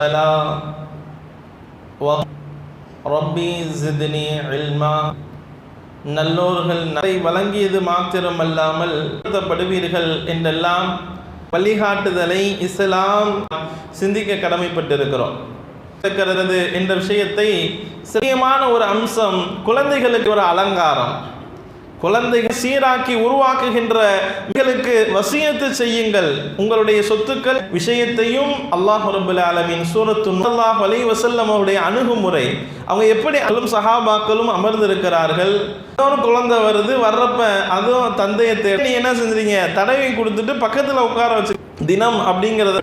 ألا ربي زدني علما நல்லோர்கள் நரை வழங்கியது மாத்திரமல்லாமல் படுவீர்கள் என்றெல்லாம் வழிகாட்டுதலை இஸ்லாம் சிந்திக்க கடமைப்பட்டிருக்கிறோம் இருக்கிறது என்ற விஷயத்தை சிறியமான ஒரு அம்சம் குழந்தைகளுக்கு ஒரு அலங்காரம் குழந்தைகள் சீராக்கி உருவாக்குகின்ற உங்களுக்கு வசியத்து செய்யுங்கள். உங்களுடைய சொத்துக்கள் விஷயத்தையும் அல்லாஹ் ரபுல் ஆலமின் சூரத்து அல்லாஹ் அலி வசல்லம் அவருடைய அணுகுமுறை. அவங்க எப்படி அலும் சகாபாக்களும் அமர்ந்திருக்கிறார்கள்? இன்னொரு குழந்தை வருது வர்றப்ப அதுவும் தந்தையை தேடி நீ என்ன செஞ்சீங்க தடவி கொடுத்துட்டு பக்கத்தில் உட்கார வச்சு தினம் அப்படிங்கிறத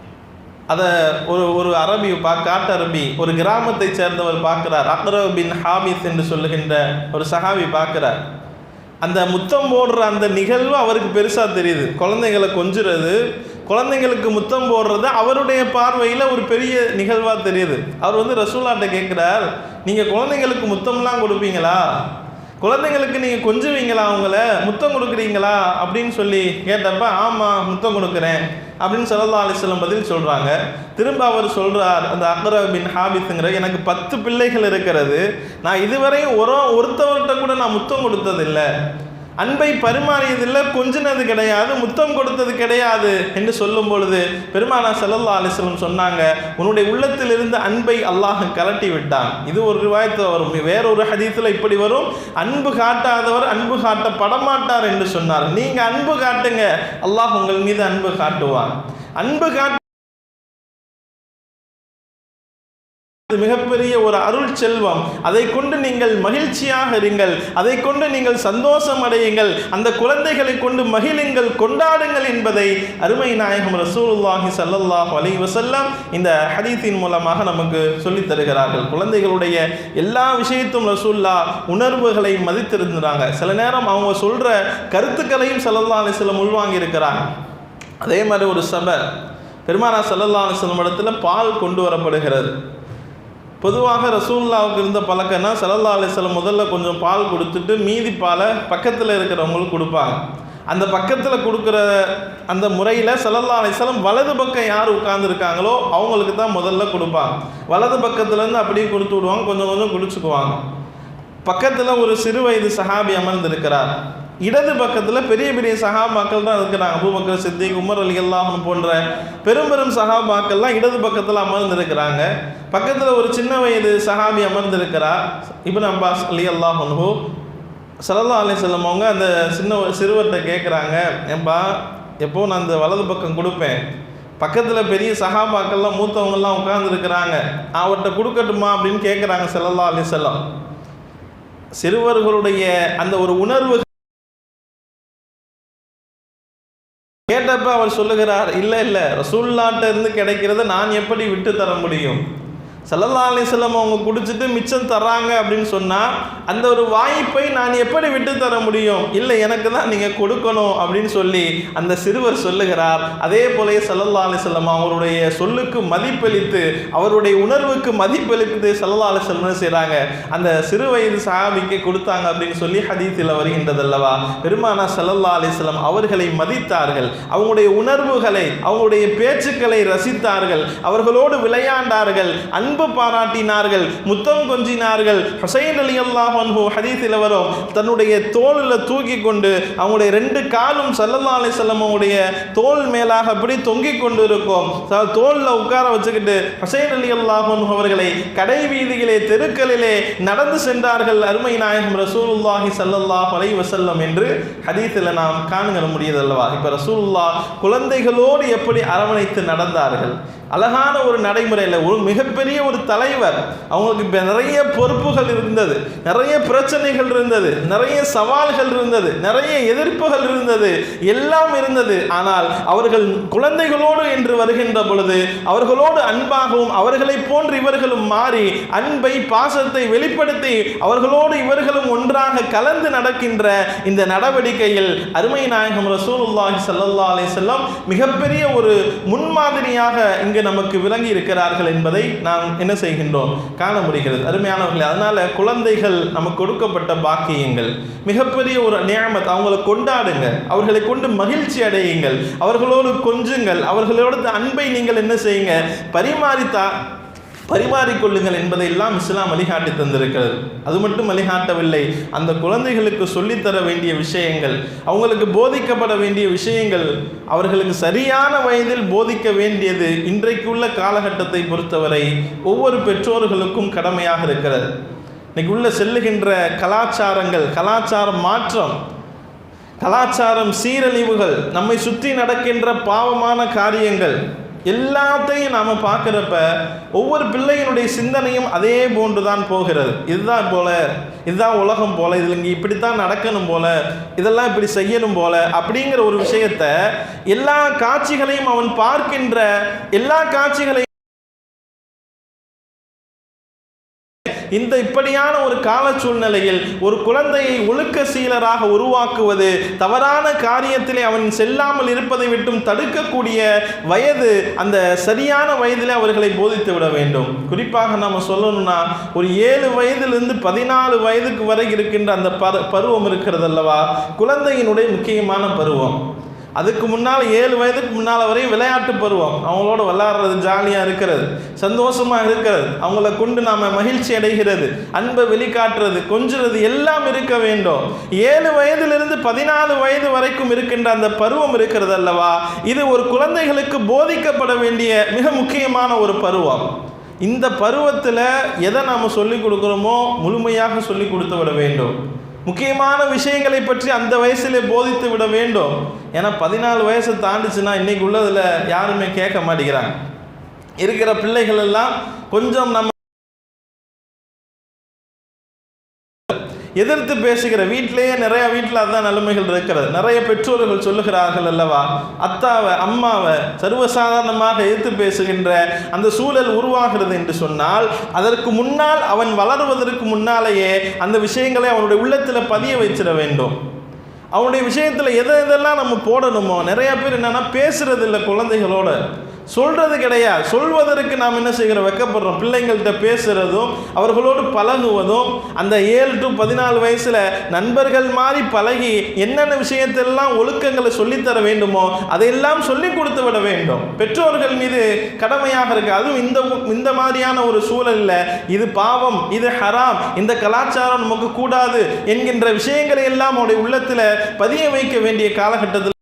அதை ஒரு ஒரு அரபி பா காட்டு அரபி ஒரு கிராமத்தை சேர்ந்தவர் பார்க்கிறார். அக்ரவ் பின் ஹாமிஸ் என்று சொல்லுகின்ற ஒரு சஹாபி பார்க்கிறார். அந்த முத்தம் போடுற அந்த நிகழ்வு அவருக்கு பெருசாக தெரியுது. குழந்தைங்களை கொஞ்சுறது குழந்தைங்களுக்கு முத்தம் போடுறது அவருடைய பார்வையில் ஒரு பெரிய நிகழ்வாக தெரியுது. அவர் வந்து ரசூலாட்ட கேட்குறார் நீங்கள் குழந்தைங்களுக்கு முத்தம்லாம் கொடுப்பீங்களா? குழந்தைங்களுக்கு நீங்கள் கொஞ்சுவீங்களா அவங்கள? முத்தம் கொடுக்குறீங்களா? அப்படின்னு சொல்லி கேட்டப்ப ஆமாம் முத்தம் கொடுக்குறேன். அப்படின்னு சல்லா அலிஸ்லம் பதில் சொல்கிறாங்க திரும்ப அவர் சொல்கிறார் அந்த அக்ர பின் எனக்கு பத்து பிள்ளைகள் இருக்கிறது. நான் இதுவரையும் ஒரு ஒருத்தவர்கிட்ட கூட நான் முத்தம் கொடுத்ததில்லை. அன்பை பரிமாறியதில்லை கொஞ்சினது கிடையாது முத்தம் கொடுத்தது கிடையாது என்று சொல்லும் பொழுது பெருமானா செல்லல்லா அலிஸ்லம் சொன்னாங்க உன்னுடைய உள்ளத்தில் இருந்து அன்பை அல்லாஹ் கலட்டி விட்டான். இது ஒரு ரிவாயத்தில் வரும். வேறொரு ஹதீத்தில் இப்படி வரும். அன்பு காட்டாதவர் அன்பு காட்ட படமாட்டார் என்று சொன்னார். நீங்கள் அன்பு காட்டுங்க அல்லாஹ் உங்கள் மீது அன்பு காட்டுவான். அன்பு காட்டு அது மிகப்பெரிய ஒரு அருள் செல்வம். அதை கொண்டு நீங்கள் மகிழ்ச்சியாக இருங்கள். அதை கொண்டு நீங்கள் சந்தோஷம் அடையுங்கள். அந்த குழந்தைகளை கொண்டு மகிழுங்கள் கொண்டாடுங்கள் என்பதை அருமை நாயகம் ரசூலுல்லாஹி சல்லல்லாஹ் அலி வசல்லாம் இந்த ஹதீத்தின் மூலமாக நமக்கு சொல்லித் தருகிறார்கள். குழந்தைகளுடைய எல்லா விஷயத்தும் ரசூல்லா உணர்வுகளை மதித்திருந்தாங்க. சில நேரம் அவங்க சொல்ற கருத்துக்களையும் சல்லல்லா அலிஸ்லம் உள்வாங்கி இருக்கிறாங்க. அதே மாதிரி ஒரு சபை. பெருமானா சல்லல்லா அலிஸ்லம் இடத்துல பால் கொண்டு வரப்படுகிறது. பொதுவாக ரசூல்லாவுக்கு இருந்த பழக்கம்னா சலல்லா அலிஸ்லம் முதல்ல கொஞ்சம் பால் கொடுத்துட்டு மீதி பாலை பக்கத்தில் இருக்கிறவங்களுக்கு கொடுப்பாங்க. அந்த பக்கத்தில் கொடுக்குற அந்த முறையில் சலல்லா அலிஸ்லம் வலது பக்கம் யார் உட்காந்துருக்காங்களோ அவங்களுக்கு தான் முதல்ல கொடுப்பாங்க. வலது பக்கத்துலேருந்து அப்படியே கொடுத்து விடுவாங்க கொஞ்சம் கொஞ்சம் குடிச்சுக்குவாங்க பக்கத்தில் ஒரு சிறு வயது சஹாபி அமர்ந்திருக்கிறார். இடது பக்கத்தில் பெரிய பெரிய சகாபாக்கள் தான் இருக்கிறாங்க. அபுபக்கர் சித்திக் உமர் அலி அல்லாஹன் போன்ற பெரும் பெரும் சகாபாக்கள்லாம் இடது பக்கத்தில் அமர்ந்திருக்கிறாங்க. பக்கத்தில் ஒரு சின்ன வயது சஹாபி அமர்ந்திருக்கிறார் இபின் அப்பாஸ் அலி அல்லாஹன்ஹூ சலல்லா அலி செல்லம் அவங்க அந்த சின்ன சிறுவர்கிட்ட கேட்குறாங்க ஏன்பா எப்போ நான் அந்த வலது பக்கம் கொடுப்பேன்? பக்கத்தில் பெரிய சகாபாக்கள்லாம் மூத்தவங்கள்லாம் உட்காந்துருக்கிறாங்க அவர்கிட்ட கொடுக்கட்டுமா அப்படின்னு கேட்குறாங்க செல்லல்லா அலி செல்லம் சிறுவர்களுடைய அந்த ஒரு உணர்வு கேட்டப்ப அவர் சொல்லுகிறார் இல்லை இல்லை ரசூல்லாட்ட இருந்து கிடைக்கிறத நான் எப்படி விட்டு தர முடியும்? சல்லல்லா அலிஸ்லம் அவங்க குடிச்சிட்டு மிச்சம் தர்றாங்க அப்படின்னு சொன்னால் அந்த ஒரு வாய்ப்பை நான் எப்படி விட்டு தர முடியும்? இல்லை எனக்கு தான் நீங்கள் கொடுக்கணும் அப்படின்னு சொல்லி அந்த சிறுவர் சொல்லுகிறார். அதே போலயே சல்லல்லா அலிஸ்லம் அவருடைய சொல்லுக்கு மதிப்பளித்து அவருடைய உணர்வுக்கு மதிப்பளித்து சல்லல்லா அலிஸ்லம் செய்கிறாங்க அந்த சிறு வயது சாமிக்கு கொடுத்தாங்க அப்படின்னு சொல்லி ஹதீத்தில் வருகின்றது அல்லவா பெருமானா சல்லல்லா அலிஸ்லம் அவர்களை மதித்தார்கள். அவங்களுடைய உணர்வுகளை அவங்களுடைய பேச்சுக்களை ரசித்தார்கள். அவர்களோடு விளையாண்டார்கள். அன்பு அன்பு பாராட்டினார்கள் முத்தம் கொஞ்சினார்கள். ஹுசைன் அலி அல்லாஹு ஹதீஸில் வரும் தன்னுடைய தோளில் தூக்கி கொண்டு அவங்களுடைய ரெண்டு காலும் சல்லல்லா அலி அவங்களுடைய தோல் மேலாக அப்படி தொங்கி கொண்டு இருக்கும் தோளில் உட்கார வச்சுக்கிட்டு ஹுசைன் அலி அல்லாஹன் அவர்களை கடை வீதியிலே தெருக்களிலே நடந்து சென்றார்கள் அருமை நாயகம் ரசூலுல்லாஹி சல்லல்லாஹ் அலை வசல்லம் என்று ஹதீத்தில் நாம் காண்கிற முடியதல்லவா? அல்லவா இப்போ ரசூல்லா குழந்தைகளோடு எப்படி அரவணைத்து நடந்தார்கள்? அழகான ஒரு நடைமுறையில் ஒரு மிகப்பெரிய ஒரு தலைவர். அவங்களுக்கு நிறைய பொறுப்புகள் இருந்தது. நிறைய பிரச்சனைகள் இருந்தது. நிறைய சவால்கள் இருந்தது. நிறைய எதிர்ப்புகள் இருந்தது. எல்லாம் இருந்தது. ஆனால் அவர்கள் குழந்தைகளோடு என்று வருகின்ற பொழுது அவர்களோடு அன்பாகவும் அவர்களை போன்று இவர்களும் மாறி அன்பை பாசத்தை வெளிப்படுத்தி அவர்களோடு இவர்களும் ஒன்றாக கலந்து நடக்கின்ற இந்த நடவடிக்கையில் அருமை நாயகம் ரசூலுல்லாஹி சல்லா அலி செல்லம் மிகப்பெரிய ஒரு முன்மாதிரியாக இங்கு அங்கு நமக்கு விளங்கி இருக்கிறார்கள் என்பதை நாம் என்ன செய்கின்றோம்? காண முடிகிறது. அருமையானவர்களே அதனால குழந்தைகள் நமக்கு கொடுக்கப்பட்ட பாக்கியங்கள். மிகப்பெரிய ஒரு நியமத்தை அவங்களை கொண்டாடுங்க அவர்களை கொண்டு மகிழ்ச்சி அடையுங்கள். அவர்களோடு கொஞ்சுங்கள். அவர்களோட அன்பை நீங்கள் என்ன செய்யுங்க? பரிமாறித்தா பரிமாறிக்கொள்ளுங்கள் என்பதையெல்லாம் இஸ்லாம் வழிகாட்டி தந்திருக்கிறது. அது மட்டும் வழிகாட்டவில்லை அந்த குழந்தைகளுக்கு சொல்லித்தர வேண்டிய விஷயங்கள் அவங்களுக்கு போதிக்கப்பட வேண்டிய விஷயங்கள் அவர்களுக்கு சரியான வயதில் போதிக்க வேண்டியது இன்றைக்குள்ள காலகட்டத்தை பொறுத்தவரை ஒவ்வொரு பெற்றோர்களுக்கும் கடமையாக இருக்கிறது. இன்னைக்கு உள்ள செல்லுகின்ற கலாச்சாரங்கள் கலாச்சார மாற்றம் கலாச்சாரம் சீரழிவுகள் நம்மை சுற்றி நடக்கின்ற பாவமான காரியங்கள் எல்லாத்தையும் நாம் பார்க்குறப்ப ஒவ்வொரு பிள்ளையினுடைய சிந்தனையும் அதே போன்று தான் போகிறது. இதுதான் போல இதுதான் உலகம் போல இதில் இங்கே இப்படித்தான் நடக்கணும் போல இதெல்லாம் இப்படி செய்யணும் போல அப்படிங்கிற ஒரு விஷயத்த எல்லா காட்சிகளையும் அவன் பார்க்கின்ற எல்லா காட்சிகளையும் இந்த இப்படியான ஒரு கால சூழ்நிலையில் ஒரு குழந்தையை ஒழுக்க சீலராக உருவாக்குவது தவறான காரியத்திலே அவன் செல்லாமல் இருப்பதை விட்டும் தடுக்கக்கூடிய வயது அந்த சரியான வயதிலே அவர்களை போதித்து விட வேண்டும். குறிப்பாக நம்ம சொல்லணும்னா ஒரு ஏழு வயதிலிருந்து பதினாலு வயதுக்கு வரை இருக்கின்ற அந்த பரு பருவம் இருக்கிறது அல்லவா குழந்தையினுடைய முக்கியமான பருவம். அதுக்கு முன்னால் ஏழு வயதுக்கு முன்னால் வரையும் விளையாட்டு பருவம். அவங்களோட விளையாடுறது ஜாலியாக இருக்கிறது. சந்தோஷமாக இருக்கிறது. அவங்கள கொண்டு நாம் மகிழ்ச்சி அடைகிறது. அன்பை வெளிக்காட்டுறது கொஞ்சுறது எல்லாம் இருக்க வேண்டும். ஏழு வயதிலிருந்து பதினாலு வயது வரைக்கும் இருக்கின்ற அந்த பருவம் இருக்கிறது அல்லவா? இது ஒரு குழந்தைகளுக்கு போதிக்கப்பட வேண்டிய மிக முக்கியமான ஒரு பருவம். இந்த பருவத்தில் எதை நாம் சொல்லிக் கொடுக்குறோமோ முழுமையாக சொல்லிக் கொடுத்து விட வேண்டும். முக்கியமான விஷயங்களை பற்றி அந்த வயசிலே போதித்து விட வேண்டும். ஏன்னா பதினாலு வயசு தாண்டிச்சுன்னா இன்னைக்கு உள்ளதில் யாருமே கேட்க மாட்டேங்கிறாங்க. இருக்கிற பிள்ளைகள் எல்லாம் கொஞ்சம் நம்ம எதிர்த்து பேசுகிற வீட்டிலேயே நிறைய வீட்டில் அதான் நிலைமைகள் இருக்கிறது. நிறைய பெற்றோர்கள் சொல்லுகிறார்கள் அல்லவா? அத்தாவை அம்மாவை சர்வசாதாரணமாக எதிர்த்து பேசுகின்ற அந்த சூழல் உருவாகிறது என்று சொன்னால் அதற்கு முன்னால் அவன் வளருவதற்கு முன்னாலேயே அந்த விஷயங்களை அவனுடைய உள்ளத்தில் பதிய வச்சிட வேண்டும். அவனுடைய விஷயத்தில் எதை எதெல்லாம் நம்ம போடணுமோ நிறைய பேர் என்னென்னா பேசுறது இல்லை குழந்தைகளோட. சொல்றது கிடையாது. சொல்வதற்கு நாம் என்ன செய்கிறோம்? வெக்கப்படுறோம். பிள்ளைங்கள்ட்ட பேசுறதும் அவர்களோடு பழகுவதும் அந்த ஏழு டு பதினாலு வயசுல நண்பர்கள் மாதிரி பழகி என்னென்ன விஷயத்தெல்லாம் ஒழுக்கங்களை சொல்லித்தர வேண்டுமோ அதையெல்லாம் சொல்லி கொடுத்து விட வேண்டும். பெற்றோர்கள் மீது கடமையாக இருக்கு. அதுவும் இந்த இந்த மாதிரியான ஒரு சூழல்ல இது பாவம் இது ஹராம் இந்த கலாச்சாரம் நமக்கு கூடாது என்கின்ற விஷயங்களை எல்லாம் அவருடைய உள்ளத்தில் பதிய வைக்க வேண்டிய காலகட்டத்தில்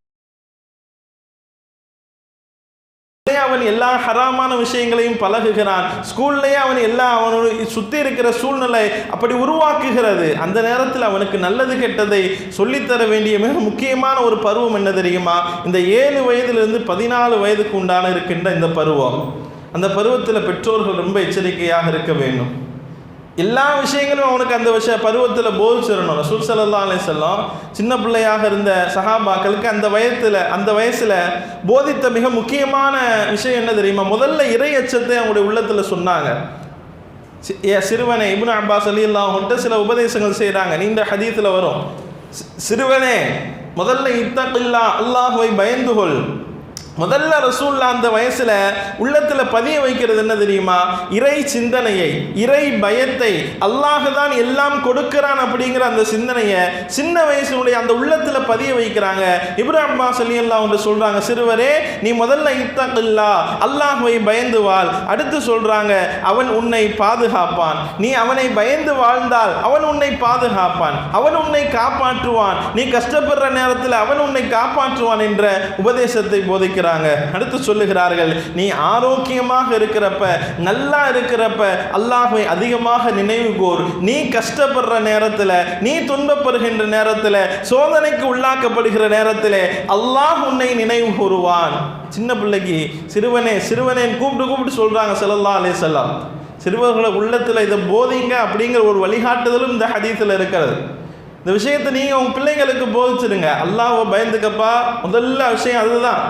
எல்லா ஹராமான விஷயங்களையும் பழகுகிறான். ஸ்கூல்லேயே அவன் எல்லா அவனோட சுற்றி இருக்கிற சூழ்நிலை அப்படி உருவாக்குகிறது. அந்த நேரத்தில் அவனுக்கு நல்லது கெட்டதை சொல்லித்தர வேண்டிய மிக முக்கியமான ஒரு பருவம் என்ன தெரியுமா? இந்த ஏழு வயதிலிருந்து பதினாலு வயதுக்கு உண்டான இருக்கின்ற இந்த பருவம். அந்த பருவத்தில் பெற்றோர்கள் ரொம்ப எச்சரிக்கையாக இருக்க வேண்டும். எல்லா விஷயங்களும் அவனுக்கு அந்த விஷய பருவத்தில் போதிச்சிடணும். ரசூல் சல்லா செல்லம் சின்ன பிள்ளையாக இருந்த சஹாபாக்களுக்கு அந்த வயத்தில் அந்த வயசில் போதித்த மிக முக்கியமான விஷயம் என்ன தெரியுமா? முதல்ல இறை அச்சத்தை அவங்களுடைய உள்ளத்தில் சொன்னாங்க. சி- ஏ சிறுவனே இப்னு அப்பாஸ் அலி அல்லாஹ்கிட்ட சில உபதேசங்கள் செய்கிறாங்க நீண்ட ஹதீத்தில் வரும். சிறுவனே முதல்ல இத்தகில்லா அல்லாஹுவை பயந்து கொள். முதல்ல ரசூல்லா அந்த வயசுல உள்ளத்துல பதிய வைக்கிறது என்ன தெரியுமா? இறை சிந்தனையை இறை பயத்தை. அல்லாஹ் தான் எல்லாம் கொடுக்கிறான் அப்படிங்கிற அந்த சிந்தனையை சின்ன வயசுடைய அந்த உள்ளத்துல பதிய வைக்கிறாங்க. இப்ராஹிம் அப்பாஸ் அலி அல்லாஹ் சொல்றாங்க சிறுவரே நீ முதல்ல இத்தகில்லா அல்லாஹுவை பயந்து வாழ். அடுத்து சொல்றாங்க அவன் உன்னை பாதுகாப்பான். நீ அவனை பயந்து வாழ்ந்தால் அவன் உன்னை பாதுகாப்பான். அவன் உன்னை காப்பாற்றுவான். நீ கஷ்டப்படுற நேரத்தில் அவன் உன்னை காப்பாற்றுவான் என்ற உபதேசத்தை போதிக்கிறாங்க அடுத்து சொல்லுகிறார்கள் நீ ஆரோக்கியமாக இருக்கிறப்ப நல்லா இருக்கிறப்ப அல்லாஹை அதிகமாக நினைவு கூர் நீ கஷ்டப்படுற நேரத்தில் நீ துன்பப்படுகின்ற நேரத்தில் சோதனைக்கு உள்ளாக்கப்படுகிற நேரத்தில் அல்லாஹ் உன்னை நினைவு கூறுவான் சின்ன பிள்ளைக்கு சிறுவனே சிறுவனேன் கூப்பிட்டு கூப்பிட்டு சொல்றாங்க செல்லல்லா அலே செல்லாம் சிறுவர்களை உள்ளத்தில் இதை போதிங்க அப்படிங்கிற ஒரு வழிகாட்டுதலும் இந்த ஹதீஸில் இருக்கிறது. இந்த விஷயத்தை நீங்கள் உங்கள் பிள்ளைங்களுக்கு போதிச்சிடுங்க அல்லாஹ் பயந்துக்கப்பா. முதல்ல விஷயம் அதுதான்.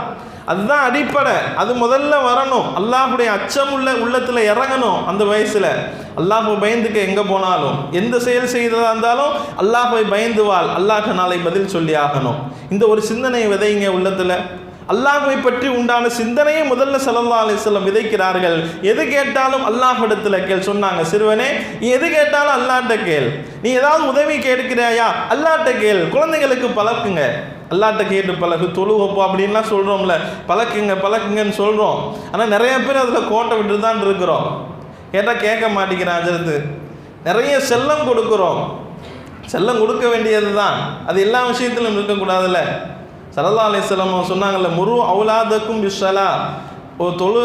அதுதான் அடிப்படை. அது முதல்ல வரணும். அல்லாஹுடைய அச்சம் உள்ள உள்ளத்தில் இறங்கணும் அந்த வயசில். அல்லாஹ் பயந்துக்க எங்கே போனாலும் எந்த செயல் செய்ததாக இருந்தாலும் அல்லாஹ் பயந்து வாழ் அல்லாஹ் நாளை பதில் சொல்லி ஆகணும். இந்த ஒரு சிந்தனை விதைங்க உள்ளத்தில். அல்லாஹுவை பற்றி உண்டான சிந்தனையை முதல்ல சல்லா அலிஸ்லம் விதைக்கிறார்கள். எது கேட்டாலும் அல்லாஹிடத்தில் கேள் சொன்னாங்க. சிறுவனே நீ எது கேட்டாலும் அல்லாட்ட கேள். நீ ஏதாவது உதவி கேட்கிறாயா? அல்லாட்ட கேள். குழந்தைகளுக்கு பழக்குங்க. அல்லாட்ட கேட்டு பழகு. தொழுவப்போ அப்படின்லாம் சொல்கிறோம்ல பழக்குங்க பழக்குங்கன்னு சொல்கிறோம் ஆனால் நிறைய பேர் அதில் கோட்டை விட்டு தான் இருக்கிறோம். கேட்டால் கேட்க மாட்டேங்கிறான் அஜரத்து. நிறைய செல்லம் கொடுக்குறோம். செல்லம் கொடுக்க வேண்டியது தான் அது எல்லா விஷயத்திலும் இருக்கக்கூடாதுல்ல. சல்லா அலிஸ்லாம் சொன்னாங்கல்ல முரு அவுலாதக்கும் பிஸ்ஸலா. ஒரு தொழு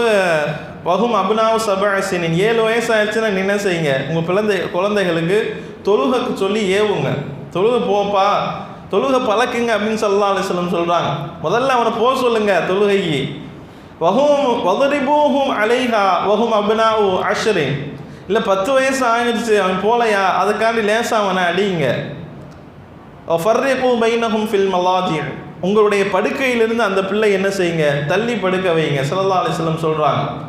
வகும் அபினாவ் சபாசினின் ஏழு வயசு ஆயிடுச்சுன்னா என்ன செய்யுங்க? உங்கள் பிள்ளை குழந்தைகளுக்கு தொழுகைக்கு சொல்லி ஏவுங்க. தொழுக போப்பா. தொழுகை பழக்குங்க அப்படின்னு சல்லா அலிஸ்லம் சொல்கிறாங்க முதல்ல அவனை போக சொல்லுங்க தொழுகைக்கு. வகும் வதரிபூஹும் அலைஹா வகும் அபினாவு அஷரின். இல்லை பத்து வயசு ஆகிடுச்சு அவன் போலையா? அதுக்காண்டி லேசாக அவனை அடியுங்க. ஃபர்ரிகு பைனஹும் ஃபில் மலாஜின் உங்களுடைய படுக்கையிலிருந்து அந்த பிள்ளை என்ன செய்யுங்க? தள்ளி படுக்க வைங்க சல்லா அலிஸ்லம் சொல்கிறாங்க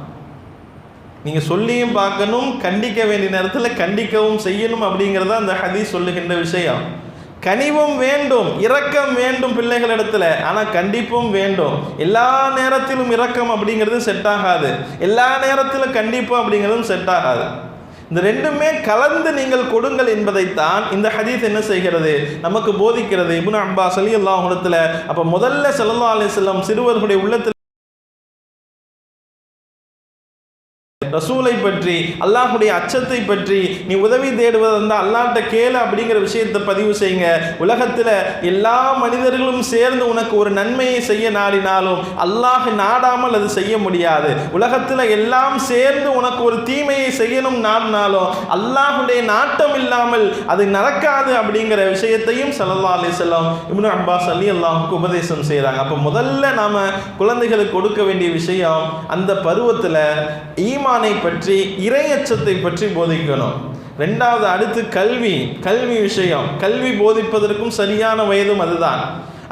நீங்கள் சொல்லியும் பார்க்கணும் கண்டிக்க வேண்டிய நேரத்தில் கண்டிக்கவும் செய்யணும் அப்படிங்கிறத அந்த ஹதீஸ் சொல்லுகின்ற விஷயம். கனிவும் வேண்டும் இரக்கம் வேண்டும் பிள்ளைகளிடத்துல. ஆனால் கண்டிப்பும் வேண்டும். எல்லா நேரத்திலும் இரக்கம் அப்படிங்கிறது செட் ஆகாது. எல்லா நேரத்திலும் கண்டிப்பு அப்படிங்கிறதும் செட் ஆகாது. இந்த ரெண்டுமே கலந்து நீங்கள் கொடுங்கள் என்பதைத்தான் இந்த ஹதீஸ் என்ன செய்கிறது? நமக்கு போதிக்கிறது. இபுன் அம்பா சொல்லி அல்லாஹ் உலகத்தில் அப்போ முதல்ல ஸல்லல்லாஹு அலைஹி சிறுவர்களுடைய உள்ளத்தில் ரசூலை பற்றி அல்லாஹுடைய அச்சத்தை பற்றி நீ உதவி தேடுவது இருந்தால் அல்லாட்ட கேளு அப்படிங்கிற விஷயத்தை பதிவு செய்யுங்க. உலகத்தில் எல்லா மனிதர்களும் சேர்ந்து உனக்கு ஒரு நன்மையை செய்ய நாடினாலும் அல்லாஹ் நாடாமல் அது செய்ய முடியாது. உலகத்தில் எல்லாம் சேர்ந்து உனக்கு ஒரு தீமையை செய்யணும் நாடினாலும் அல்லாஹுடைய நாட்டம் இல்லாமல் அது நடக்காது அப்படிங்கிற விஷயத்தையும் செல்லலாம் செல்லம் இப்னு அப்பாஸ் அலி அல்லாஹுக்கு உபதேசம் செய்கிறாங்க அப்போ முதல்ல நாம் குழந்தைகளுக்கு கொடுக்க வேண்டிய விஷயம் அந்த பருவத்தில் ஈமானை பற்றி இறையச்சத்தை பற்றி போதிக்கணும். ரெண்டாவது அடுத்து கல்வி கல்வி விஷயம். கல்வி போதிப்பதற்கும் சரியான வயதும் அதுதான்.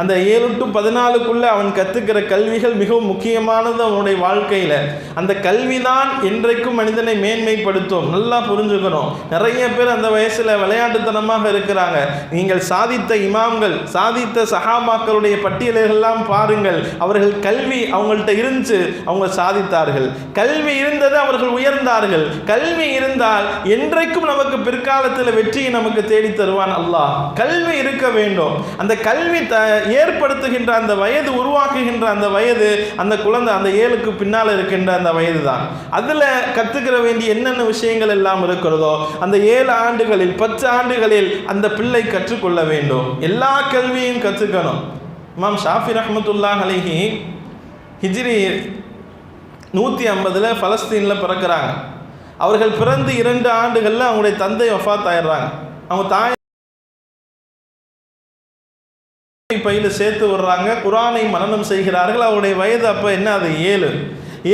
அந்த ஏழு டு பதினாலுக்குள்ளே அவன் கற்றுக்கிற கல்விகள் மிகவும் முக்கியமானது அவனுடைய வாழ்க்கையில். அந்த கல்வி தான் என்றைக்கும் மனிதனை மேன்மைப்படுத்தும். நல்லா புரிஞ்சுக்கணும். நிறைய பேர் அந்த வயசில் விளையாட்டுத்தனமாக இருக்கிறாங்க. நீங்கள் சாதித்த இமாம்கள் சாதித்த சஹாபாக்களுடைய பட்டியலெல்லாம் பாருங்கள். அவர்கள் கல்வி அவங்கள்ட்ட இருந்துச்சு அவங்க சாதித்தார்கள். கல்வி இருந்தது அவர்கள் உயர்ந்தார்கள். கல்வி இருந்தால் என்றைக்கும் நமக்கு பிற்காலத்தில் வெற்றியை நமக்கு தேடி தருவான் அல்லாஹ். கல்வி இருக்க வேண்டும். அந்த கல்வி த ஏற்படுத்துகின்ற அந்த வயது உருவாக்குகின்ற அந்த வயது அந்த குழந்தை அந்த ஏழுக்கு பின்னால் இருக்கின்ற அந்த வயது தான் அதில் கற்றுக்கிற வேண்டிய என்னென்ன விஷயங்கள் எல்லாம் இருக்கிறதோ அந்த ஏழு ஆண்டுகளில் பத்து ஆண்டுகளில் அந்த பிள்ளை கற்றுக்கொள்ள வேண்டும். எல்லா கல்வியும் கற்றுக்கணும் இமாம் ஷாஃபி ரஹமத்துல்லா அலிஹி ஹிஜ்ரி நூற்றி ஐம்பதில் பலஸ்தீனில் பிறக்கிறாங்க. அவர்கள் பிறந்து இரண்டு ஆண்டுகளில் அவங்களுடைய தந்தை வஃபாத் ஆயிடுறாங்க. அவங்க தாய் பையில் சேர்த்து விடுறாங்க. குரானை மனநம் செய்கிறார்கள். அவருடைய வயது அப்போ என்ன அது? ஏழு.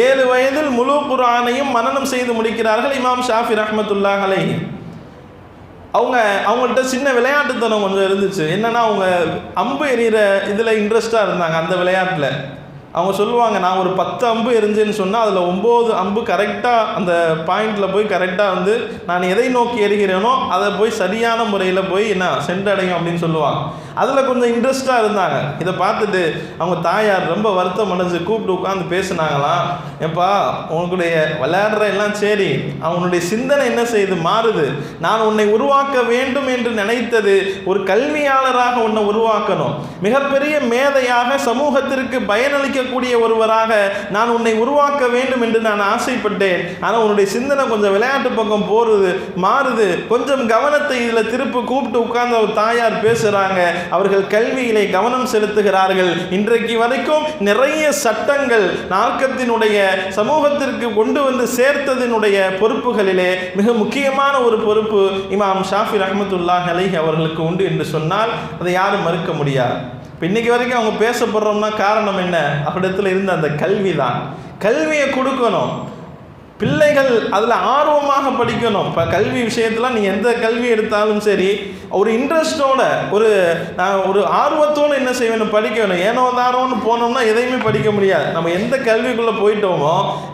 ஏழு வயதில் முழு குரானையும் மனனம் செய்து முடிக்கிறார்கள் இமாம் ஷாஃபி ரஹமத்துல்லா அலை அவங்க அவங்கள்ட்ட சின்ன விளையாட்டுத்தனம் கொஞ்சம் இருந்துச்சு. என்னன்னா அவங்க அம்பு எறிகிற இதில் இன்ட்ரெஸ்டாக இருந்தாங்க அந்த விளையாட்டில். அவங்க சொல்லுவாங்க நான் ஒரு பத்து அம்பு எரிஞ்சேன்னு சொன்னால் அதில் ஒம்பது அம்பு கரெக்டாக அந்த பாயிண்டில் போய் கரெக்டாக வந்து நான் எதை நோக்கி எறிகிறேனோ அதை போய் சரியான முறையில் போய் என்ன சென்றடையும் அப்படின்னு சொல்லுவாங்க. அதில் கொஞ்சம் இன்ட்ரெஸ்டாக இருந்தாங்க. இதை பார்த்துட்டு அவங்க தாயார் ரொம்ப வருத்தம் அடைஞ்சு கூப்பிட்டு உட்காந்து பேசுனாங்களாம் எப்பா உங்களுடைய விளையாடுற எல்லாம் சரி அவனுடைய சிந்தனை என்ன செய்யுது மாறுது. நான் உன்னை உருவாக்க வேண்டும் என்று நினைத்தது ஒரு கல்வியாளராக உன்னை உருவாக்கணும். மிகப்பெரிய மேதையாக சமூகத்திற்கு பயனளிக்க செய்யக்கூடிய ஒருவராக நான் உன்னை உருவாக்க வேண்டும் என்று நான் ஆசைப்பட்டேன். ஆனால் உன்னுடைய சிந்தனை கொஞ்சம் விளையாட்டு பக்கம் போகிறது மாறுது. கொஞ்சம் கவனத்தை இதில் திருப்பி கூப்பிட்டு உட்கார்ந்து ஒரு தாயார் பேசுகிறாங்க அவர்கள் கல்வியிலே கவனம் செலுத்துகிறார்கள். இன்றைக்கு வரைக்கும் நிறைய சட்டங்கள் நாற்கத்தினுடைய சமூகத்திற்கு கொண்டு வந்து சேர்த்ததினுடைய பொறுப்புகளிலே மிக முக்கியமான ஒரு பொறுப்பு இமாம் ஷாஃபி ரஹமத்துல்லாஹ் அலைஹி அவர்களுக்கு உண்டு என்று சொன்னால் அதை யாரும் மறுக்க முடியாது. இப்போ இன்னைக்கு வரைக்கும் அவங்க பேசப்படுறோம்னா காரணம் என்ன? அவரிடத்துல இருந்த அந்த கல்வி தான் கல்வியை கொடுக்கணும். பிள்ளைகள் அதில் ஆர்வமாக படிக்கணும். இப்போ கல்வி விஷயத்தில் நீ எந்த கல்வி எடுத்தாலும் சரி ஒரு இன்ட்ரெஸ்ட்டோட ஒரு நான் ஒரு ஆர்வத்தோடு என்ன செய்வேணும் படிக்கணும் ஏனோ தாரோன்னு போனோம்னா எதையுமே படிக்க முடியாது. நம்ம எந்த கல்விக்குள்ளே போயிட்டோமோ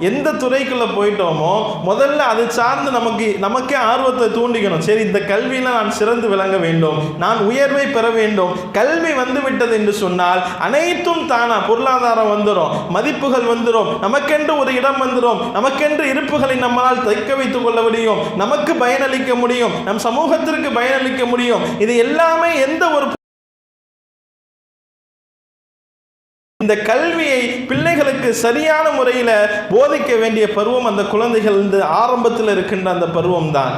எந்த துறைக்குள்ளே போயிட்டோமோ முதல்ல அது சார்ந்து நமக்கு நமக்கே ஆர்வத்தை தூண்டிக்கணும். சரி இந்த கல்வியில் நான் சிறந்து விளங்க வேண்டும். நான் உயர்வை பெற வேண்டும். கல்வி வந்து விட்டது என்று சொன்னால் அனைத்தும் தானா. பொருளாதாரம் வந்துடும் மதிப்புகள் வந்துடும் நமக்கென்று ஒரு இடம் வந்துடும் நமக்கென்று இருப்புகளை நம்மால் தைக்க வைத்துக் கொள்ள முடியும். நமக்கு பயனளிக்க முடியும். நம் சமூகத்திற்கு பயனளிக்க முடியும். இது எல்லாமே எந்த ஒரு இந்த கல்வியை பிள்ளைகளுக்கு சரியான முறையில் போதிக்க வேண்டிய பருவம் அந்த குழந்தைகள் இந்த ஆரம்பத்தில் இருக்கின்ற அந்த பருவம் தான்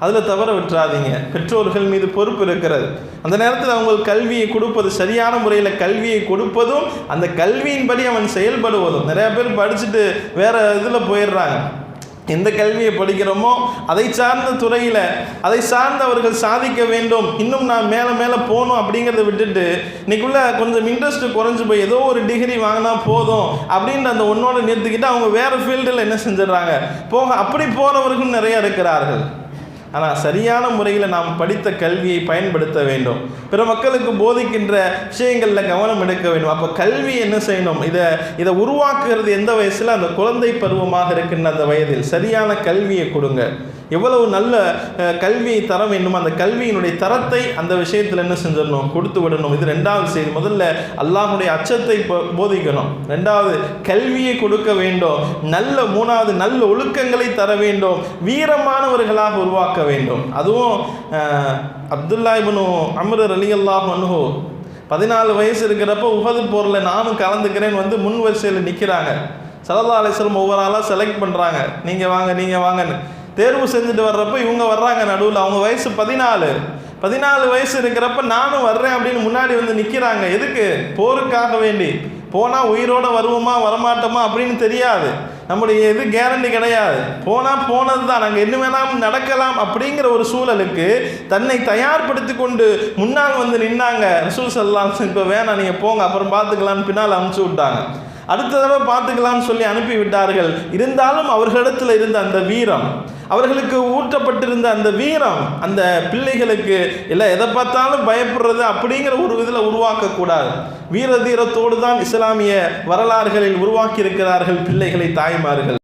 அதில் தவற விட்டுறாதீங்க. பெற்றோர்கள் மீது பொறுப்பு இருக்கிறது. அந்த நேரத்தில் அவங்க கல்வியை கொடுப்பது சரியான முறையில் கல்வியை கொடுப்பதும் அந்த கல்வியின்படி அவன் செயல்படுவதும். நிறையா பேர் படிச்சுட்டு வேறு இதில் போயிடுறாங்க. எந்த கல்வியை படிக்கிறோமோ அதை சார்ந்த துறையில் அதை சார்ந்து அவர்கள் சாதிக்க வேண்டும். இன்னும் நான் மேலே மேலே போகணும் அப்படிங்கிறத விட்டுட்டு இன்றைக்குள்ளே கொஞ்சம் இன்ட்ரெஸ்ட் குறைஞ்சி போய் ஏதோ ஒரு டிகிரி வாங்கினா போதும் அப்படின்ற அந்த ஒன்றோடு நிறுத்திக்கிட்டு அவங்க வேறு ஃபீல்டில் என்ன செஞ்சிடறாங்க? போக அப்படி போகிறவர்கள் நிறைய இருக்கிறார்கள். ஆனால் சரியான முறையில் நாம் படித்த கல்வியை பயன்படுத்த வேண்டும். பிற மக்களுக்கு போதிக்கின்ற விஷயங்களில் கவனம் எடுக்க வேண்டும். அப்போ கல்வி என்ன செய்யணும்? இதை இதை உருவாக்குகிறது எந்த வயசில்? அந்த குழந்தை பருவமாக இருக்கின்ற அந்த வயதில் சரியான கல்வியை கொடுங்க. எவ்வளவு நல்ல கல்வியை தர வேண்டும் அந்த கல்வியினுடைய தரத்தை அந்த விஷயத்தில் என்ன செஞ்சிடணும்? கொடுத்து விடணும். இது ரெண்டாவது செய்தி. முதல்ல அல்லாஹுடைய அச்சத்தை போதிக்கணும். ரெண்டாவது கல்வியை கொடுக்க வேண்டும். நல்ல மூணாவது நல்ல ஒழுக்கங்களை தர வேண்டும். வீரமானவர்களாக உருவாக்க வேண்டும். அதுவும் அப்துல்லா இப்னு அம்ரு அலி அல்லாஹ் அன்ஹு பதினாலு வயசு இருக்கிறப்ப உகது போரில் நானும் கலந்துக்கிறேன்னு வந்து முன் வரிசையில் நிற்கிறாங்க சல்லா அலிஸ்லம் ஒவ்வொரு ஆளாக செலக்ட் பண்ணுறாங்க நீங்கள் வாங்க நீங்கள் வாங்கன்னு. தேர்வு செஞ்சுட்டு வர்றப்ப இவங்க வர்றாங்க நடுவில். அவங்க வயசு பதினாலு. பதினாலு வயசு இருக்கிறப்ப நானும் வர்றேன் அப்படின்னு முன்னாடி வந்து நிற்கிறாங்க எதுக்கு? போருக்காக வேண்டி. போனால் உயிரோடு வருவோமா வரமாட்டோமா அப்படின்னு தெரியாது. நம்முடைய இது கேரண்டி கிடையாது. போனால் போனது தான் நாங்கள் என்ன வேணாலும் நடக்கலாம் அப்படிங்கிற ஒரு சூழலுக்கு தன்னை தயார்படுத்தி கொண்டு முன்னால் வந்து நின்னாங்க. ரசூல் எல்லாம் இப்போ வேணாம் நீங்கள் போங்க. அப்புறம் பார்த்துக்கலான்னு பின்னால் அமுச்சு விட்டாங்க. அடுத்த தடவை பார்த்துக்கலாம்னு சொல்லி அனுப்பி விட்டார்கள் இருந்தாலும் அவர்களிடத்தில் இருந்த அந்த வீரம் அவர்களுக்கு ஊட்டப்பட்டிருந்த அந்த வீரம் அந்த பிள்ளைகளுக்கு இல்லை எதை பார்த்தாலும் பயப்படுறது அப்படிங்கிற ஒரு இதில் உருவாக்கக்கூடாது. வீர தீரத்தோடு தான் இஸ்லாமிய வரலாறுகளில் உருவாக்கியிருக்கிறார்கள் பிள்ளைகளை தாய்மார்கள்.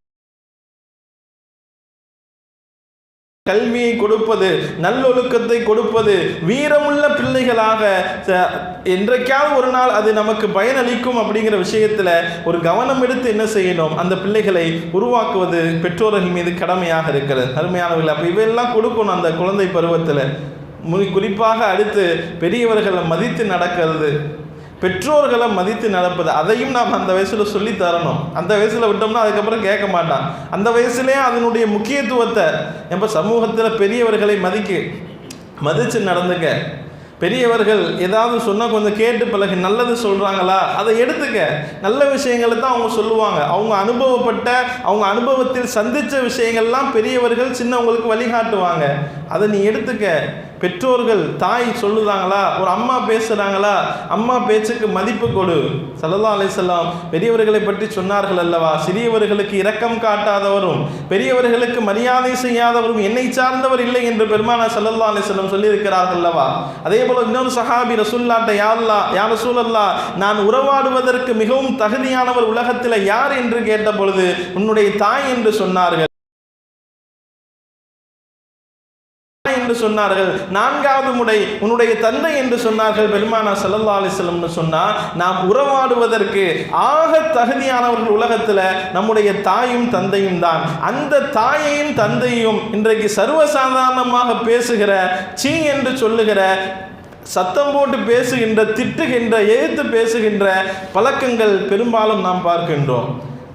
கல்வியை கொடுப்பது நல்லொழுக்கத்தை கொடுப்பது வீரமுள்ள பிள்ளைகளாக என்றைக்காவது ஒரு நாள் அது நமக்கு பயனளிக்கும் அப்படிங்கிற விஷயத்தில் ஒரு கவனம் எடுத்து என்ன செய்யணும்? அந்த பிள்ளைகளை உருவாக்குவது பெற்றோர்கள் மீது கடமையாக இருக்கிறது. அருமையானவர்கள் அப்போ இவையெல்லாம் கொடுக்கணும் அந்த குழந்தை பருவத்தில். குறிப்பாக அடுத்து பெரியவர்களை மதித்து நடக்கிறது. பெற்றோர்களை மதித்து நடப்பது அதையும் நாம் அந்த வயசில் சொல்லி தரணும். அந்த வயசில் விட்டோம்னா அதுக்கப்புறம் கேட்க மாட்டான். அந்த வயசுலேயே அதனுடைய முக்கியத்துவத்தை நம்ம சமூகத்தில் பெரியவர்களை மதிக்கு மதித்து நடந்துக்க. பெரியவர்கள் ஏதாவது சொன்னால் கொஞ்சம் கேட்டு பழகு நல்லது சொல்கிறாங்களா அதை எடுத்துக்க. நல்ல விஷயங்களை தான் அவங்க சொல்லுவாங்க. அவங்க அனுபவப்பட்ட அவங்க அனுபவத்தில் சந்தித்த விஷயங்கள்லாம் பெரியவர்கள் சின்னவங்களுக்கு வழிகாட்டுவாங்க. அதை நீ எடுத்துக்க. பெற்றோர்கள் தாய் சொல்லுதாங்களா? ஒரு அம்மா பேசுகிறாங்களா அம்மா பேச்சுக்கு மதிப்பு கொடு. சல்லா அலிசல்லாம் பெரியவர்களை பற்றி சொன்னார்கள் அல்லவா? சிறியவர்களுக்கு இரக்கம் காட்டாதவரும் பெரியவர்களுக்கு மரியாதை செய்யாதவரும் என்னை சார்ந்தவர் இல்லை என்று பெருமானா சல்லல்லா அலிசல்லம் சொல்லியிருக்கிறார்கள் அல்லவா? அதே போல இன்னொரு சஹாபி ரசூல்லாட்ட யாருல்லா யார் ரசூலல்லா நான் உறவாடுவதற்கு மிகவும் தகுதியானவர் உலகத்தில் யார்? என்று கேட்ட பொழுது உன்னுடைய தாய் என்று சொன்னார்கள். என்று சொன்னார்கள். நான்காவது முறை உன்னுடைய தந்தை என்று சொன்னார்கள். பெருமானா சல்லல்லா அலிஸ்லம்னு சொன்னா நாம் உறவாடுவதற்கு ஆக தகுதியானவர்கள் உலகத்தில் நம்முடைய தாயும் தந்தையும் தான். அந்த தாயையும் தந்தையும் இன்றைக்கு சர்வசாதாரணமாக பேசுகிற சீ என்று சொல்லுகிற சத்தம் போட்டு பேசுகின்ற திட்டுகின்ற எழுத்து பேசுகின்ற பழக்கங்கள் பெரும்பாலும் நாம் பார்க்கின்றோம்.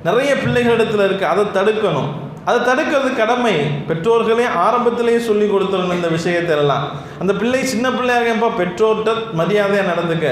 நிறைய பிள்ளைகளிடத்தில் இருக்குது அதை தடுக்கணும். அதை தடுக்கிறது கடமை. பெற்றோர்களே ஆரம்பத்திலேயே சொல்லி கொடுத்துருங்க இந்த விஷயத்தெல்லாம் அந்த பிள்ளை சின்ன பிள்ளையாக எப்போ பெற்றோர்கிட்ட மரியாதையாக நடந்துக்க?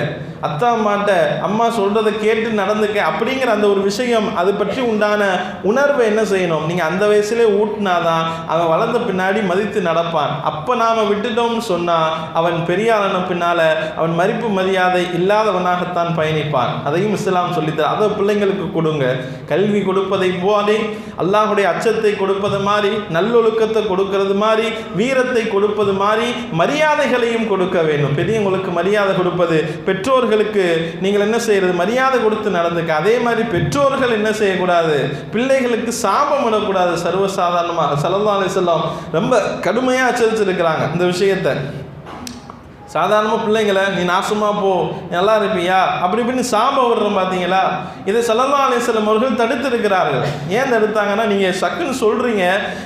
அத்தா அம்மாட்ட அம்மா சொல்கிறத கேட்டு நடந்துக்க. அப்படிங்கிற அந்த ஒரு விஷயம் அது பற்றி உண்டான உணர்வை என்ன செய்யணும்? நீங்கள் அந்த வயசுலே ஊட்டினாதான் அவன் வளர்ந்த பின்னாடி மதித்து நடப்பான். அப்போ நாம் விட்டுட்டோம்னு சொன்னால் அவன் பெரியாளன பின்னால் அவன் மதிப்பு மரியாதை இல்லாதவனாகத்தான் பயணிப்பான். அதையும் இஸ்லாம் சொல்லித்தர. அதை பிள்ளைங்களுக்கு கொடுங்க. கல்வி கொடுப்பதை போலே அல்லாஹுடைய அச்சத்தை கொடுப்பது மாதிரி நல்லொழுக்கத்தை கொடுக்கிறது மாதிரி வீரத்தை கொடுப்பது மாதிரி மரியாதைகளையும் கொடுக்க வேண்டும். பெரியவங்களுக்கு மரியாதை கொடுப்பது பெற்றோர்களுக்கு நீங்கள் என்ன செய்யறது? மரியாதை கொடுத்து நடந்துக்க. அதே மாதிரி பெற்றோர்கள் என்ன செய்யக்கூடாது? பிள்ளைகளுக்கு சாபம் விடக்கூடாது. சர்வசாதாரணமாக சல்லா செல்லம் ரொம்ப கடுமையாக அச்சரிச்சிருக்கிறாங்க இந்த விஷயத்தை. சாதாரணமாக பிள்ளைங்களை நீ நாசமாக போ நல்லா இருப்பியா? அப்படி இப்படின்னு சாபம் விடுறோம் பார்த்தீங்களா இதை சல்லல்லா அலிஸ்லம் அவர்கள் தடுத்திருக்கிறார்கள். ஏன் தடுத்தாங்கன்னா நீங்கள் சக்குன்னு சொல்கிறீங்க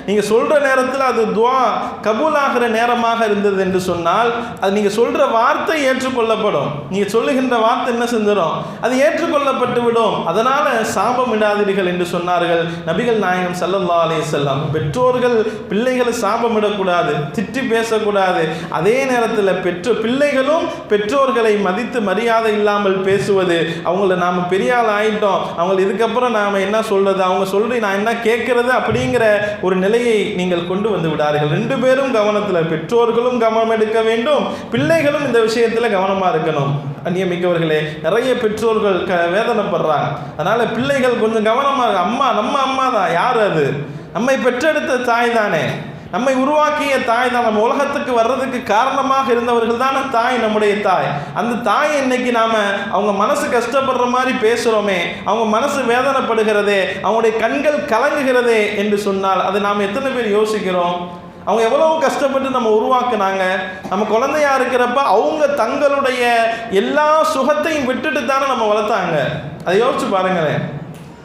நீங்கள் சொல்கிற நேரத்தில் அது துவா கபூலாகிற நேரமாக இருந்தது என்று சொன்னால் அது நீங்கள் சொல்கிற வார்த்தை ஏற்றுக்கொள்ளப்படும். நீங்கள் சொல்லுகின்ற வார்த்தை என்ன செஞ்சிடும்? அது ஏற்றுக்கொள்ளப்பட்டு விடும். அதனால் சாபம் இடாதீர்கள் என்று சொன்னார்கள் நபிகள் நாயகம் சல்லல்லா அலிசல்லாம் பெற்றோர்கள் பிள்ளைகளை சாபமிடக்கூடாது திட்டி பேசக்கூடாது. அதே நேரத்தில் பெற்ற பிள்ளைகளும் பெற்றோர்களை மதித்து மரியாதை இல்லாமல் பேசுவது. அவங்கள நாம் பெரிய ஆள் ஆயிட்டோம். அவங்க இதுக்கப்புறம் நாம் என்ன சொல்றது? அவங்க சொல்லி நான் என்ன கேட்கறது? அப்படிங்கிற ஒரு நிலையை நீங்கள் கொண்டு வந்து விடார்கள் ரெண்டு பேரும் கவனத்தில் பெற்றோர்களும் கவனம் எடுக்க வேண்டும். பிள்ளைகளும் இந்த விஷயத்தில் கவனமாக இருக்கணும். அந்நியமிக்கவர்களே நிறைய பெற்றோர்கள் க வேதனைப்படுறாங்க. அதனால் பிள்ளைகள் கொஞ்சம் கவனமாக அம்மா நம்ம அம்மா தான் யார் அது? நம்மை பெற்றெடுத்த தாய் தானே நம்மை உருவாக்கிய தாய் தான். நம்ம உலகத்துக்கு வர்றதுக்கு காரணமாக இருந்தவர்கள் தானே தாய் நம்முடைய தாய். அந்த தாய் இன்னைக்கு நாம அவங்க மனசு கஷ்டப்படுற மாதிரி பேசுகிறோமே அவங்க மனசு வேதனைப்படுகிறதே அவங்களுடைய கண்கள் கலங்குகிறதே என்று சொன்னால் அதை நாம் எத்தனை பேர் யோசிக்கிறோம்? அவங்க எவ்வளவு கஷ்டப்பட்டு நம்ம உருவாக்குனாங்க? நம்ம குழந்தையா இருக்கிறப்ப அவங்க தங்களுடைய எல்லா சுகத்தையும் விட்டுட்டு தானே நம்ம வளர்த்தாங்க. அதை யோசிச்சு பாருங்களேன்.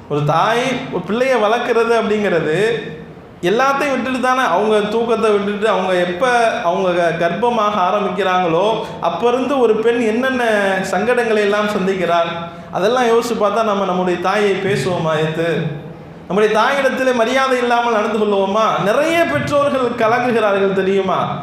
ஒரு தாய் ஒரு பிள்ளைய வளர்க்குறது அப்படிங்கிறது எல்லாத்தையும் விட்டுட்டு தானே அவங்க தூக்கத்தை விட்டுட்டு அவங்க எப்போ அவங்க க- கர்ப்பமாக ஆரம்பிக்கிறாங்களோ அப்போருந்து ஒரு பெண் என்னென்ன சங்கடங்களை எல்லாம் சந்திக்கிறாள்? அதெல்லாம் யோசிச்சு பார்த்தா நம்ம நம்முடைய தாயை பேசுவோமா எத்து நம்முடைய தாயிடத்தில் மரியாதை இல்லாமல் நடந்து கொள்வோமா? நிறைய பெற்றோர்கள் கலங்குகிறார்கள் தெரியுமா?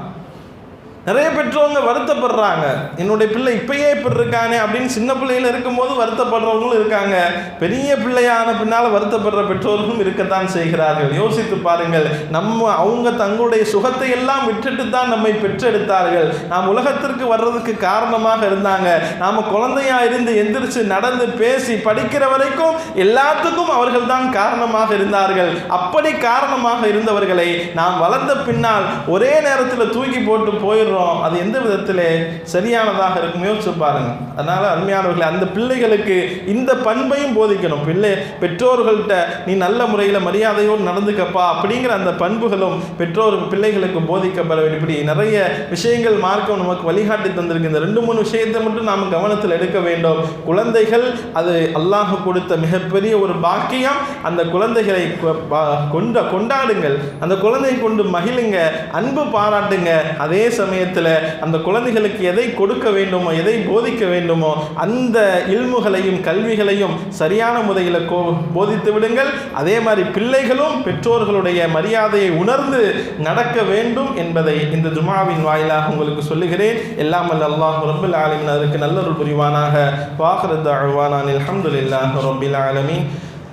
நிறைய பெற்றவங்க வருத்தப்படுறாங்க. என்னுடைய பிள்ளை இப்பயே இப்படி இருக்கானே அப்படின்னு சின்ன பிள்ளையில இருக்கும்போது வருத்தப்படுறவங்களும் இருக்காங்க. பெரிய பிள்ளையான பின்னால் வருத்தப்படுற பெற்றோர்களும் இருக்கத்தான் செய்கிறார்கள். யோசித்து பாருங்கள் நம்ம அவங்க தங்களுடைய சுகத்தை எல்லாம் விட்டுட்டு தான் நம்மை பெற்றெடுத்தார்கள். நாம் உலகத்திற்கு வர்றதுக்கு காரணமாக இருந்தாங்க. நாம் குழந்தையா இருந்து எந்திரிச்சு நடந்து பேசி படிக்கிற வரைக்கும் எல்லாத்துக்கும் அவர்கள் தான் காரணமாக இருந்தார்கள். அப்படி காரணமாக இருந்தவர்களை நாம் வளர்ந்த பின்னால் ஒரே நேரத்தில் தூக்கி போட்டு போயிடுறோம். அது எந்த விதத்தில் சரியானதாக இருக்கும்? யோசிச்சு பாருங்க. அதனால் அருமையானவர்களை அந்த பிள்ளைகளுக்கு இந்த பண்பையும் போதிக்கணும். பிள்ளை பெற்றோர்கள்ட்ட நீ நல்ல முறையில் மரியாதையோடு நடந்துக்கப்பா அப்படிங்கிற அந்த பண்புகளும் பெற்றோர் பிள்ளைகளுக்கு போதிக்கப்பட வேண்டும். இப்படி நிறைய விஷயங்கள் மார்க்கம் நமக்கு வழிகாட்டி தந்திருக்கு. இந்த ரெண்டு மூணு விஷயத்தை மட்டும் நாம் கவனத்தில் எடுக்க வேண்டும். குழந்தைகள் அது அல்லாஹ் கொடுத்த மிகப்பெரிய ஒரு பாக்கியம். அந்த குழந்தைகளை கொ- கொண்ட கொண்டாடுங்கள். அந்த குழந்தையை கொண்டு மகிழுங்க அன்பு பாராட்டுங்க. அதே சமயம் சமயத்தில் அந்த குழந்தைகளுக்கு எதை கொடுக்க வேண்டுமோ எதை போதிக்க வேண்டுமோ அந்த இல்முகளையும் கல்விகளையும் சரியான முறையில் கோ போதித்து விடுங்கள். அதே மாதிரி பிள்ளைகளும் பெற்றோர்களுடைய மரியாதையை உணர்ந்து நடக்க வேண்டும் என்பதை இந்த ஜுமாவின் வாயிலாக உங்களுக்கு சொல்லுகிறேன். எல்லாம் அல்ல அல்லாஹ் ரபுல் ஆலமினருக்கு நல்லொரு புரிவானாக. வாஹரத் அழ்வானான் அல்ஹம்துலில்லாஹ் ரபில் ஆலமின்.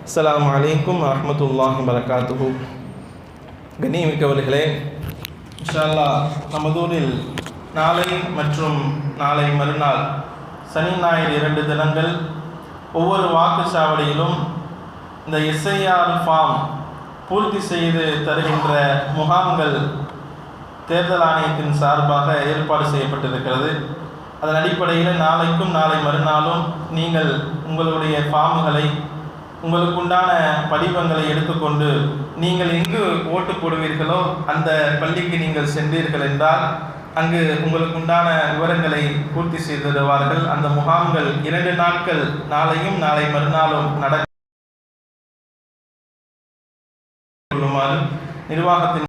அஸ்லாம் அலைக்கும் வரஹ்மத்துல்லாஹி வரகாத்துஹு கண்ணியமிக்கவர்களே இன்ஷால்லா நமதூரில் நாளை மற்றும் நாளை மறுநாள் சனி ஞாயிறு இரண்டு தினங்கள் ஒவ்வொரு வாக்குச்சாவடியிலும் இந்த எஸ்ஐஆர் ஃபார்ம் பூர்த்தி செய்து தருகின்ற முகாம்கள் தேர்தல் ஆணையத்தின் சார்பாக ஏற்பாடு செய்யப்பட்டிருக்கிறது. அதன் அடிப்படையில் நாளைக்கும் நாளை மறுநாளும் நீங்கள் உங்களுடைய ஃபார்முகளை உங்களுக்குண்டான படிவங்களை எடுத்துக்கொண்டு நீங்கள் எங்கு ஓட்டு போடுவீர்களோ அந்த பள்ளிக்கு நீங்கள் சென்றீர்கள் என்றால் அங்கு உங்களுக்கு உண்டான விவரங்களை பூர்த்தி செய்திருவார்கள் அந்த முகாம்கள் இரண்டு நாட்கள் நாளையும் நாளை மறுநாளும் நடக்குமாறு நிர்வாகத்தின்